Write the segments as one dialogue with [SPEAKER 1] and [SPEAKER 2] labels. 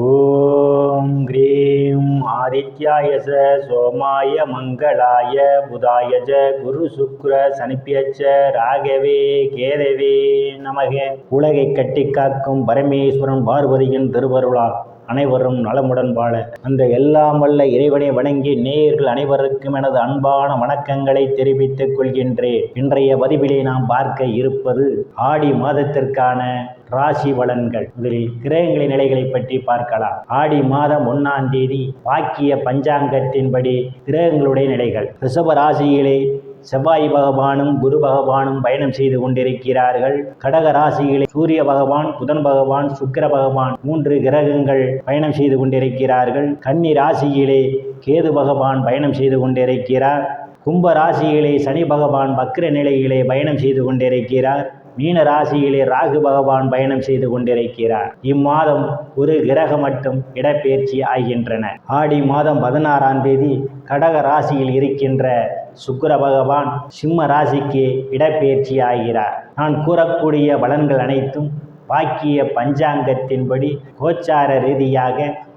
[SPEAKER 1] ஓம் cream ஆதித்யாய ச சோமாய மங்களாய புதாய ஜ குரு சுக்ர சனிப்பியச்ச ராகவே கேதவே நமக. உலகை கட்டி காக்கும் பரமேஸ்வரன் பார்வதியின் திருவருளால் அனைவரும் நலமுடன் வாழ. அந்த எல்லாம் வல்ல இறைவனை வணங்கி நேயர்கள் அனைவருக்கும் எனது அன்பான வணக்கங்களை தெரிவித்துக் கொள்கின்றேன். இன்றைய பதிவிலே நாம் பார்க்க இருப்பது ஆடி மாதத்திற்கான ராசி பலன்கள் முதலில் கிரகங்களின் நிலைகளை பற்றி பார்க்கலாம். ஆடி மாதம் ஒன்னாம் தேதி வாக்கிய பஞ்சாங்கத்தின்படி கிரகங்களுடைய நிலைகள். ரிஷப ராசியிலே செவ்வாய் பகவானும் குரு பகவானும் பயணம் செய்து கொண்டிருக்கிறார்கள். கடக ராசியிலே சூரிய பகவான் புதன் பகவான் சுக்கர பகவான் மூன்று கிரகங்கள் பயணம் செய்து கொண்டிருக்கிறார்கள். கன்னி ராசியிலே கேது பகவான் பயணம் செய்து கொண்டிருக்கிறார். கும்ப ராசியிலே சனி பகவான் வக்ர நிலையிலே பயணம் செய்து கொண்டிருக்கிறார். மீன ராசியிலே ராகு பகவான் பயணம் செய்து கொண்டிருக்கிறார். இம்மாதம் ஒரு கிரகம் மட்டும் இடப்பெயர்ச்சி ஆகின்றன. ஆடி மாதம் பதினாறாம் தேதி கடக ராசியில் இருக்கின்ற சுக்கர பகவான் சிம்ம ராசிக்கு இடப்பெயர்ச்சி ஆகிறார். நான் கூறக்கூடிய பலன்கள் அனைத்தும் வாக்கிய பஞ்சாங்கத்தின்படி கோச்சார ரீதியாக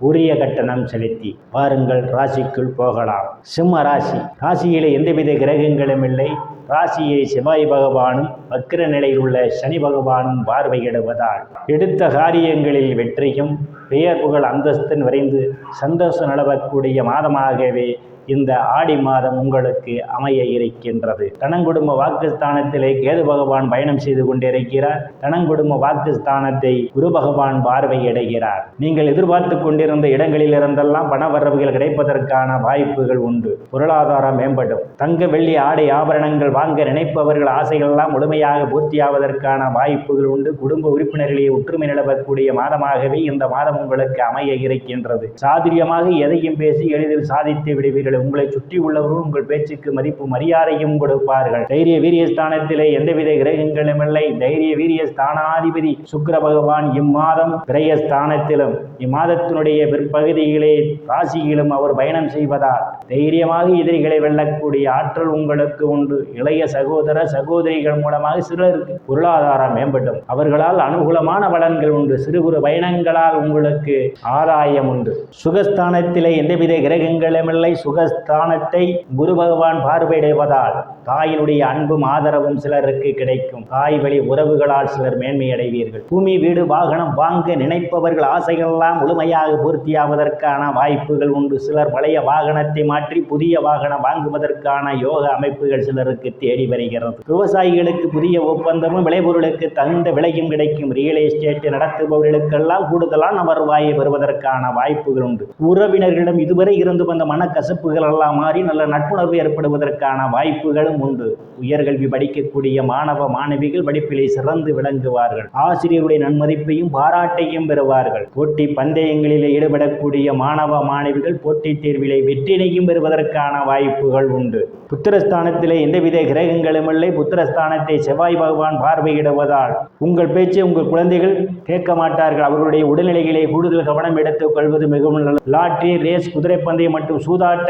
[SPEAKER 1] உரிய கட்டணம் செலுத்தி வாருங்கள் ராசிக்குள் போகலாம். சிம்ம ராசி. ராசியிலே எந்தவித கிரகங்களும் இல்லை. ராசியை செவ்வாய் பகவானும் வக்கிர நிலையில் உள்ள சனி பகவானும் பார்வையிடுவதால் எடுத்த காரியங்களில் வெற்றியும் பெயர் புகழ் அந்தஸ்தன் விரைந்து சந்தோஷம் நிலவக்கூடிய மாதமாகவே இந்த ஆடி மாதம் உங்களுக்கு அமைய இருக்கின்றது. தனங்குடும்ப வாக்குஸ்தானத்திலே கேது பகவான் பயணம் செய்து கொண்டிருக்கிறார். தனங்குடும்ப வாக்குஸ்தானத்தை குரு பகவான் பார்வையிடுகிறார். நீங்கள் எதிர்பார்த்து கொண்டிருந்த இடங்களில் இருந்தெல்லாம் பண வரவுகள் கிடைப்பதற்கான வாய்ப்புகள் உண்டு. பொருளாதாரம் மேம்படும். தங்க வெள்ளி ஆடை ஆபரணங்கள் வாங்க நினைப்பவர்கள் ஆசைகள் எல்லாம் முழுமையாக பூர்த்தியாவதற்கான வாய்ப்புகள் உண்டு. குடும்ப உறுப்பினர்களிடையே ஒற்றுமை நிலவக்கூடிய மாதமாகவே இந்த மாதம் உங்களுக்கு அமைய இருக்கின்றது. சாதுரியமாக எதையும் பேசி எளிதில் சாதித்து விடுவீர்கள் உங்களை சுற்றி உள்ளவர்கள் உங்கள் பேச்சுக்கு மதிப்பு மரியாதையும் கொடுப்பார்கள். தைரிய வீரிய ஸ்தானத்திலே எந்தவித கிரகங்களும் இல்லை. தைரிய வீரிய ஸ்தானாதிபதி சுக்கர பகவான் இம்மாதம் விரய ஸ்தானத்திலும் இம்மாதத்தினுடைய பிற்பகுதியிலே ராசியிலும் அவர் பயணம் செய்வதால் தைரியமாக எதிரிகளை வெல்லக்கூடிய ஆற்றல் உங்களுக்கு உண்டு. இளைய சகோதர சகோதரிகள் மூலமாக சிலருக்கு பொருளாதாரம் மேம்படும். அவர்களால் அனுகூலமான பலன்கள் உண்டு. சிறு குறு பயணங்களால் உங்களுக்கு ஆதாயம் உண்டு. சுகஸ்தானத்திலே எந்தவித கிரகங்களும் இல்லை. ஸ்தானத்தை குரு பகவான் பார்வையிடுவதால் தாயினுடைய அன்பும் ஆதரவும் சிலருக்கு கிடைக்கும். தாய் வழி உறவுகளால் சிலர் மேன்மை அடைவீர்கள். பூமி வீடு வாகனம் வாங்க நினைப்பவர்கள் ஆசைகள் எல்லாம் முழுமையாக பூர்த்தியாவதற்கான வாய்ப்புகள் உண்டு. சிலர் பழைய வாகனத்தை மாற்றி புதிய வாகனம் வாங்குவதற்கான யோக அமைப்புகள் சிலருக்கு தேடி வருகிறது. விவசாயிகளுக்கு புதிய ஒப்பந்தமும் விளைபொருளுக்கு தகுந்த விலையும் கிடைக்கும். ரியல் எஸ்டேட் நடத்துபவர்களுக்கெல்லாம் கூடுதலான வருவாயை பெறுவதற்கான வாய்ப்புகள் உண்டு. உறவினர்களிடம் இதுவரை இருந்து வந்த மனக்கசப்புகள் எல்லாம் மாறி நல்ல நட்புணர்வு ஏற்படுவதற்கான வாய்ப்புகளும் உண்டு. உயர்கல்வி படிக்கக்கூடிய மாணவ மாணவிகள் படிப்பிலே சிறந்து விளங்குவார்கள். ஆசிரியருடைய நன்மதிப்பையும் பாராட்டையும் பெறுவார்கள். போட்டி பந்தயங்களிலே ஈடுபடக்கூடிய மாணவ மாணவிகள் போட்டித் தேர்விலே வெற்றினையும் பெறுவதற்கான வாய்ப்புகள் உண்டு. புத்திரஸ்தானத்திலே எந்தவித கிரகங்களும் இல்லை. புத்திரஸ்தானத்தை செவ்வாய் பகவான் பார்வையிடுவதால் உங்கள் பேச்சை உங்கள் குழந்தைகள் கேட்க மாட்டார்கள். அவர்களுடைய உடல்நிலைகளை கூடுதல் கவனம் எடுத்துக் கொள்வது மிகவும் நல்லது. லாட்டரி ரேஸ் குதிரைப்பந்தயம் மற்றும்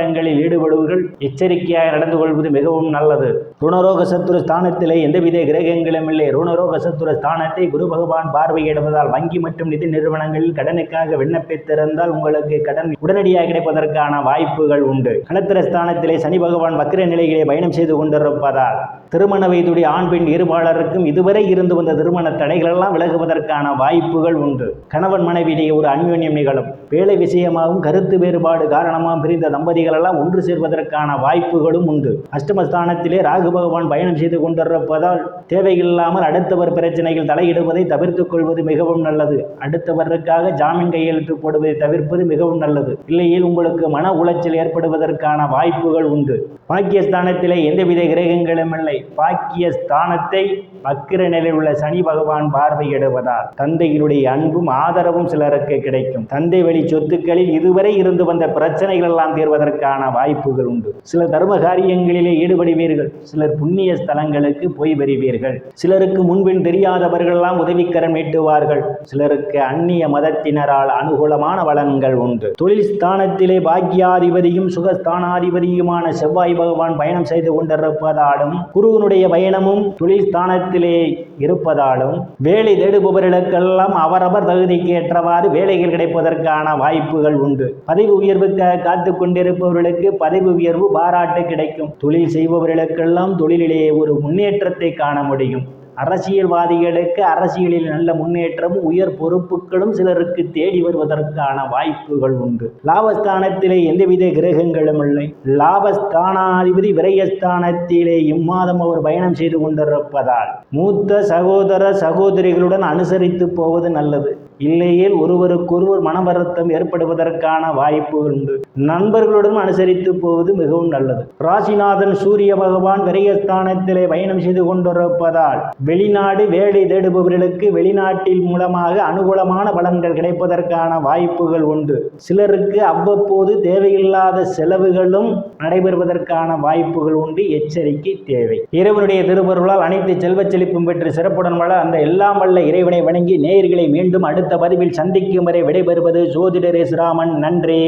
[SPEAKER 1] சூதாட்டங்களில் ஈடுபடுவர்கள் எச்சரிக்கையாக நடந்து கொள்வது மிகவும் நல்லது. ருணரோக சத்துரு ஸ்தானத்திலே எந்தவித கிரகங்களும் இல்லை ருணரோக சத்துரு ஸ்தானத்தை குரு பகவான் பார்வையிடுவதால் வங்கி மற்றும் நிதி நிறுவனங்களில் கடனுக்காக விண்ணப்பித்திருந்தால் உங்களுக்கு கடன் உடனடியாக கிடைப்பதற்கான வாய்ப்புகள் உண்டு. கணத்திர ஸ்தானத்திலே சனி பகவான் வக்கிர நிலையிலே பயணம் செய்து கொண்டிருப்பதால் திருமண வயதுடைய ஆண் பெண் இருபாளருக்கும் இதுவரை இருந்து வந்த திருமண தடைகளெல்லாம் விலகுவதற்கான வாய்ப்புகள் உண்டு. கணவன் மனைவியிடையே ஒரு அந்யோன்யம் நிகழும். வேலை விஷயமாகவும் கருத்து வேறுபாடு காரணமாக பிரிந்த தம்பதிகளெல்லாம் ஒன்று சேர்வதற்கான வாய்ப்புகளும் உண்டு. அஷ்டமஸ்தானத்திலே ராகு ராகு பகவான் பயணம் செய்து கொண்டிருப்பதால் தேவையில்லாமல் அடுத்தவர் பிரச்சனைகள் தலையிடுவதை தவிர்த்துக் கொள்வது மிகவும் நல்லது. அடுத்தவருக்காக ஜாமீன் கையெழுத்து போடுவதை தவிர்ப்பது மிகவும் நல்லது. இல்லையில் உங்களுக்கு மன உளைச்சல் ஏற்படுவதற்கான வாய்ப்புகள் உண்டு. பாக்கியஸ்தானத்திலே எந்தவித கிரகங்களும் இல்லை. பாக்கியஸ்தானத்தை வக்கிர நிலையில் உள்ள சனி பகவான் பார்வையிடுவதால் தந்தையினுடைய அன்பும் ஆதரவும் சிலருக்கு கிடைக்கும். தந்தை வழி சொத்துக்களில் இதுவரை இருந்து வந்த பிரச்சனைகள் எல்லாம் தீர்வதற்கான வாய்ப்புகள் உண்டு. சில தர்ம காரியங்களிலே ஈடுபடுவீர்கள். சிலர் புண்ணிய ஸ்தலங்களுக்கு போய் வருவீர்கள். சிலருக்கு முன்பின் தெரியாதவர்களெல்லாம் உதவிக்கரம் நீட்டுவார்கள். சிலருக்கு அந்நிய மதத்தினரால் அனுகூலமான வளங்கள் உண்டு. தொழில் ஸ்தானத்திலே பாக்கியாதிபதியும் சுகஸ்தானாதிபதியுமான செவ்வாய் பகவான் பயணம் செய்து கொண்டிருப்பதாலும் குருவனுடைய பயணமும் தொழில் ஸ்தானத்திலே இருப்பதாலும் வேலை தேடுபவர்களுக்கெல்லாம் அவரவர் தகுதிக்கு ஏற்றவாறு வேலைகள் கிடைப்பதற்கான வாய்ப்புகள் உண்டு. பதவி உயர்வுக்காக காத்து கொண்டிருப்பவர்களுக்கு பதவி உயர்வு பாராட்டு கிடைக்கும். தொழில் செய்பவர்களுக்கெல்லாம் தொழிலிலே ஒரு முன்னேற்றத்தை காண முடியும். அரசியல்வாதிகளுக்கு அரசியலில் நல்ல முன்னேற்றமும் உயர் பொறுப்புகளும் சிலருக்கு தேடி வருவதற்கான வாய்ப்புகள் உண்டு. லாபஸ்தானத்திலே எந்தவித கிரகங்களும் இல்லை. லாபஸ்தானாதிபதி விரயஸ்தானத்திலே இம்மாதம் அவர் பயணம் செய்து கொண்டிருப்பதால் மூத்த சகோதர சகோதரிகளுடன் அனுசரித்து போவது நல்லது. இல்லையேல் ஒருவருக்கொருவர் மன வருத்தம் ஏற்படுவதற்கான வாய்ப்பு உண்டு. நண்பர்களுடன் அனுசரித்து போவது மிகவும் நல்லது. ராசிநாதன் சூரிய பகவான் விரயஸ்தானத்திலே பயணம் செய்து கொண்டிருப்பதால் வெளிநாடு வேலை தேடுபவர்களுக்கு வெளிநாட்டில் மூலமாக அனுகூலமான பலன்கள் கிடைப்பதற்கான வாய்ப்புகள் உண்டு. சிலருக்கு அவ்வப்போது தேவையில்லாத செலவுகளும் நடைபெறுவதற்கான வாய்ப்புகள் உண்டு. எச்சரிக்கை தேவை. இறைவனுடைய திருவருளால் அனைத்து செல்வச் செழிப்பும் பெற்று சிறப்புடன் வள அந்த எல்லாம் வல்ல இறைவனை வணங்கி நேயர்களை மீண்டும் அடுத்த பதிவில் சந்திக்கும் வரை விடைபெறுவது ஜோதிடரேஸ்ராமன் நன்றி.